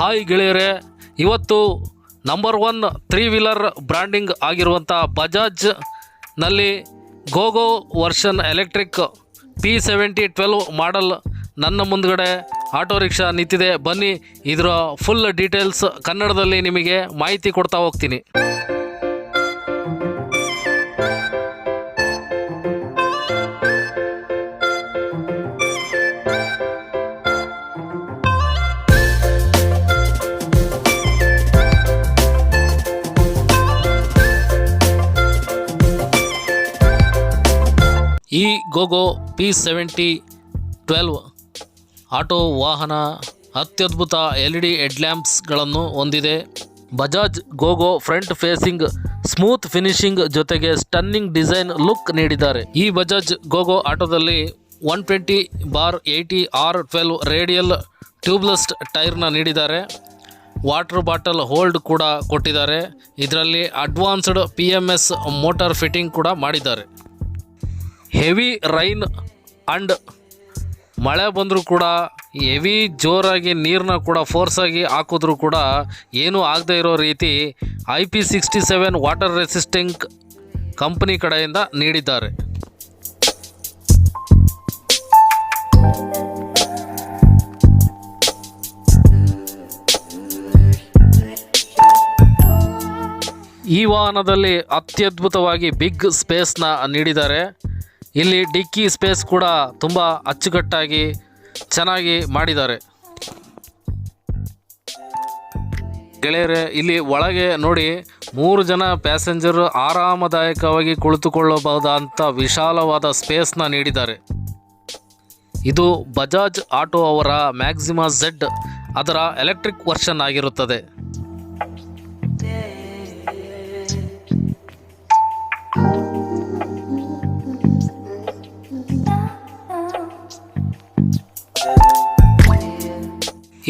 Hi ಗೆಳೆಯರೆ, ಇವತ್ತು number one three wheeler branding ಆಗಿರುವಂಥ ಬಜಾಜ್ನಲ್ಲಿ GoGo version electric P seventy twelve model ನನ್ನ ಮುಂದಗಡೆ ಆಟೋ ರಿಕ್ಷಾ ನಿಂತಿದೆ. ಬನ್ನಿ, ಇದರ ಫುಲ್ ಡೀಟೇಲ್ಸ್ ಕನ್ನಡದಲ್ಲಿ ನಿಮಗೆ ಮಾಹಿತಿ ಕೊಡ್ತಾ ಹೋಗ್ತೀನಿ. ಈ GoGo P seventy twelve auto ವಾಹನ ಅತ್ಯದ್ಭುತ ಎಲ್ ಇ ಡಿ ಹೆಡ್ಲ್ಯಾಂಪ್ಸ್ಗಳನ್ನು ಹೊಂದಿದೆ. Bajaj GoGo front facing smooth finishing ಜೊತೆಗೆ ಸ್ಟನ್ನಿಂಗ್ ಡಿಸೈನ್ ಲುಕ್ ನೀಡಿದ್ದಾರೆ. ಈ ಬಜಾಜ್ ಗೋಗೋ ಆಟೋದಲ್ಲಿ one twenty bar eighty R twelve radial tubeless ಟೈರ್ನ ನೀಡಿದ್ದಾರೆ. ವಾಟರ್ ಬಾಟಲ್ ಹೋಲ್ಡ್ ಕೂಡ ಕೊಟ್ಟಿದ್ದಾರೆ. ಇದರಲ್ಲಿ advanced P M S motor fitting ಕೂಡ ಮಾಡಿದ್ದಾರೆ. ಹೆವಿ ರೈನ್ ಅಂಡ್ ಮಳೆ ಬಂದರೂ ಕೂಡ, ಹೆವಿ ಜೋರಾಗಿ ನೀರನ್ನ ಕೂಡ ಫೋರ್ಸಾಗಿ ಹಾಕಿದ್ರೂ ಕೂಡ ಏನೂ ಆಗದೆ ಇರೋ ರೀತಿ I P sixty seven water resisting company ಕಡೆಯಿಂದ ನೀಡಿದ್ದಾರೆ. ಈ ವಾಹನದಲ್ಲಿ ಅತ್ಯದ್ಭುತವಾಗಿ ಬಿಗ್ ಸ್ಪೇಸ್ನ ನೀಡಿದ್ದಾರೆ. ಇಲ್ಲಿ ಡಿಕ್ಕಿ ಸ್ಪೇಸ್ ಕೂಡ ತುಂಬ ಅಚ್ಚುಕಟ್ಟಾಗಿ ಚೆನ್ನಾಗಿ ಮಾಡಿದ್ದಾರೆ. ಗೆಳೆಯರೆ, ಇಲ್ಲಿ ಒಳಗೆ ನೋಡಿ, ಮೂರು ಜನ ಪ್ಯಾಸೆಂಜರ್ ಆರಾಮದಾಯಕವಾಗಿ ಕುಳಿತುಕೊಳ್ಳಬಹುದಾದಂಥ ವಿಶಾಲವಾದ ಸ್ಪೇಸ್ನ ನೀಡಿದ್ದಾರೆ. ಇದು ಬಜಾಜ್ ಆಟೋ ಅವರ ಮ್ಯಾಕ್ಸಿಮಾ ಝೆಡ್ ಅದರ ಎಲೆಕ್ಟ್ರಿಕ್ ವರ್ಷನ್ ಆಗಿರುತ್ತದೆ.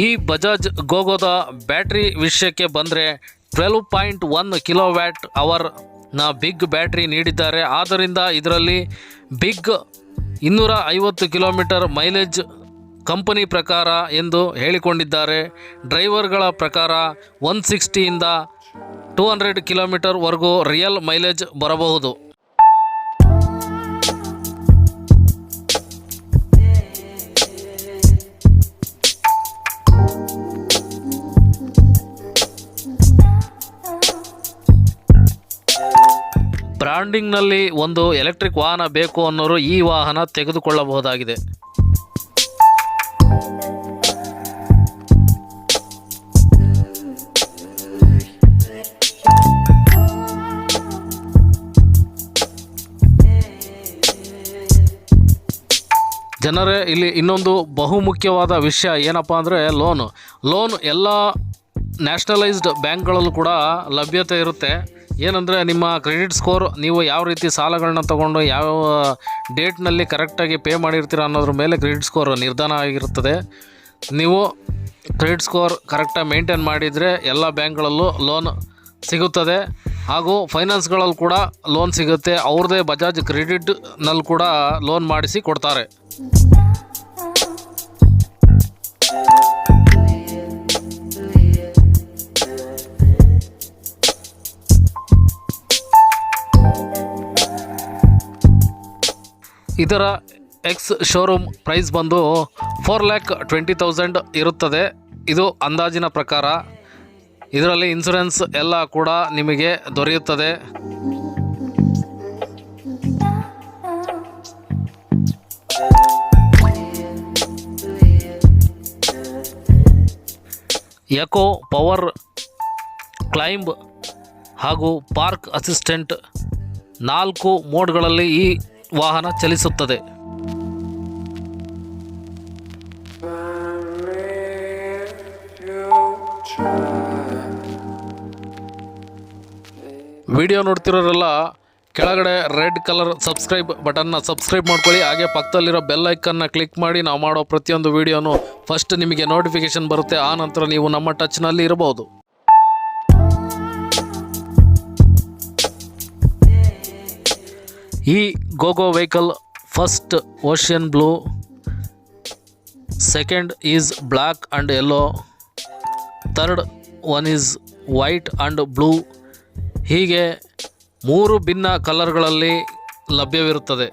ಈ ಬಜಾಜ್ ಗೋಗೋದ ಬ್ಯಾಟ್ರಿ ವಿಷಯಕ್ಕೆ ಬಂದರೆ twelve point one kilo watt ಅವರ್ನ big battery ನೀಡಿದ್ದಾರೆ. ಆದ್ದರಿಂದ ಇದರಲ್ಲಿ ಬಿಗ್ ಇನ್ನೂರ ಐವತ್ತು ಕಿಲೋಮೀಟರ್ ಮೈಲೇಜ್ ಕಂಪನಿ ಪ್ರಕಾರ ಎಂದು ಹೇಳಿಕೊಂಡಿದ್ದಾರೆ. ಡ್ರೈವರ್ಗಳ ಪ್ರಕಾರ ಒನ್ ಸಿಕ್ಸ್ಟಿಯಿಂದ ಟೂ ಹಂಡ್ರೆಡ್ ಕಿಲೋಮೀಟರ್ವರೆಗೂ ರಿಯಲ್ ಮೈಲೇಜ್ ಬರಬಹುದು. ಬ್ರಾಂಡಿಂಗ್ನಲ್ಲಿ ಒಂದು ಎಲೆಕ್ಟ್ರಿಕ್ ವಾಹನ ಬೇಕು ಅನ್ನೋರು ಈ ವಾಹನ ತೆಗೆದುಕೊಳ್ಳಬಹುದಾಗಿದೆ. ಜನರೇ, ಇಲ್ಲಿ ಇನ್ನೊಂದು ಬಹುಮುಖ್ಯವಾದ ವಿಷಯ ಏನಪ್ಪ ಅಂದರೆ ಲೋನು. ಲೋನ್ ಎಲ್ಲ ನ್ಯಾಷನಲೈಸ್ಡ್ ಬ್ಯಾಂಕ್ಗಳಲ್ಲೂ ಕೂಡ ಲಭ್ಯತೆ ಇರುತ್ತೆ. ಏನಂದರೆ ನಿಮ್ಮ ಕ್ರೆಡಿಟ್ ಸ್ಕೋರ್ ನೀವು ಯಾವ ರೀತಿ ಸಾಲಗಳನ್ನ ತೊಗೊಂಡು ಯಾವ ಡೇಟ್ನಲ್ಲಿ ಕರೆಕ್ಟಾಗಿ ಪೇ ಮಾಡಿರ್ತೀರ ಅನ್ನೋದ್ರ ಮೇಲೆ ಕ್ರೆಡಿಟ್ ಸ್ಕೋರ್ ನಿರ್ಧಾರ ಆಗಿರುತ್ತದೆ. ನೀವು ಕ್ರೆಡಿಟ್ ಸ್ಕೋರ್ ಕರೆಕ್ಟಾಗಿ ಮೇಂಟೈನ್ ಮಾಡಿದರೆ ಎಲ್ಲ ಬ್ಯಾಂಕ್ಗಳಲ್ಲೂ ಲೋನ್ ಸಿಗುತ್ತದೆ. ಹಾಗೂ ಫೈನಾನ್ಸ್ಗಳಲ್ಲಿ ಕೂಡ ಲೋನ್ ಸಿಗುತ್ತೆ. ಅವ್ರದ್ದೇ ಬಜಾಜ್ ಕ್ರೆಡಿಟ್ನಲ್ಲಿ ಕೂಡ ಲೋನ್ ಮಾಡಿಸಿ ಕೊಡ್ತಾರೆ. ಇದರ ಎಕ್ಸ್ ಶೋರೂಮ್ ಪ್ರೈಸ್ ಬಂದು ಫೋರ್ ಲ್ಯಾಕ್ ಟ್ವೆಂಟಿ ತೌಸಂಡ್ ಇರುತ್ತದೆ. ಇದು ಅಂದಾಜಿನ ಪ್ರಕಾರ. ಇದರಲ್ಲಿ ಇನ್ಸುರೆನ್ಸ್ ಎಲ್ಲ ಕೂಡ ನಿಮಗೆ ದೊರೆಯುತ್ತದೆ. ಎಕೋ ಪವರ್ ಕ್ಲೈಂಬ್ ಹಾಗೂ ಪಾರ್ಕ್ ಅಸಿಸ್ಟೆಂಟ್ ನಾಲ್ಕು ಮೋಡ್ಗಳಲ್ಲಿ ಈ ವಾಹನ ಚಲಿಸುತ್ತದೆ. ವಿಡಿಯೋ ನೋಡ್ತಿರೋರೆಲ್ಲ ಕೆಳಗಡೆ ರೆಡ್ ಕಲರ್ ಸಬ್ಸ್ಕ್ರೈಬ್ ಬಟನ್ನ ಸಬ್ಸ್ಕ್ರೈಬ್ ಮಾಡ್ಕೊಳ್ಳಿ, ಹಾಗೆ ಪಕ್ಕದಲ್ಲಿರೋ ಬೆಲ್ ಐಕನ್ನ ಕ್ಲಿಕ್ ಮಾಡಿ, ನಾವು ಮಾಡೋ ಪ್ರತಿಯೊಂದು ವಿಡಿಯೋನು ಫಸ್ಟ್ ನಿಮಗೆ ನೋಟಿಫಿಕೇಶನ್ ಬರುತ್ತೆ, ಆ ನಂತರ ನೀವು ನಮ್ಮ ಟಚ್ನಲ್ಲಿ ಇರಬಹುದು ಈ GoGo vehicle first ocean blue second is black and yellow third one is white and blue ಹೀಗೆ ಮೂರು ಭಿನ್ನ ಕಲರ್ಗಳಲ್ಲಿ ಲಭ್ಯವಿರುತ್ತದೆ.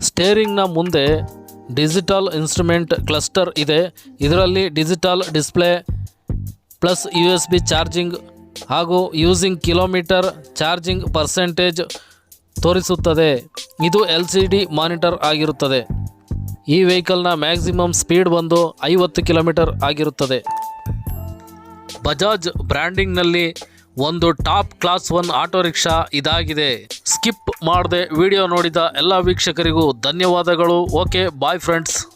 ಸ್ಟೇರಿಂಗ್ನ ಮುಂದೆ ಡಿಜಿಟಲ್ ಇನ್ಸ್ಟ್ರುಮೆಂಟ್ ಕ್ಲಸ್ಟರ್ ಇದೆ. ಇದರಲ್ಲಿ digital display plus U S B charging ಹಾಗೂ ಯೂಸಿಂಗ್ ಕಿಲೋಮೀಟರ್ ಚಾರ್ಜಿಂಗ್ ಪರ್ಸೆಂಟೇಜ್ ತೋರಿಸುತ್ತದೆ. ಇದು ಎಲ್ ಸಿ ಡಿ ಮಾನಿಟರ್ ಆಗಿರುತ್ತದೆ. ಈ ವೆಹಿಕಲ್ನ ಮ್ಯಾಕ್ಸಿಮಮ್ ಸ್ಪೀಡ್ ಬಂದು ಐವತ್ತು ಕಿಲೋಮೀಟರ್ ಆಗಿರುತ್ತದೆ. ಬಜಾಜ್ ಬ್ರ್ಯಾಂಡಿಂಗ್ನಲ್ಲಿ ಒಂದು top class one auto rickshaw ಇದಾಗಿದೆ. ಸ್ಕಿಪ್ ಮಾಡದೆ ವಿಡಿಯೋ ನೋಡಿದ ಎಲ್ಲ ವೀಕ್ಷಕರಿಗೂ ಧನ್ಯವಾದಗಳು. Okay, bye friends.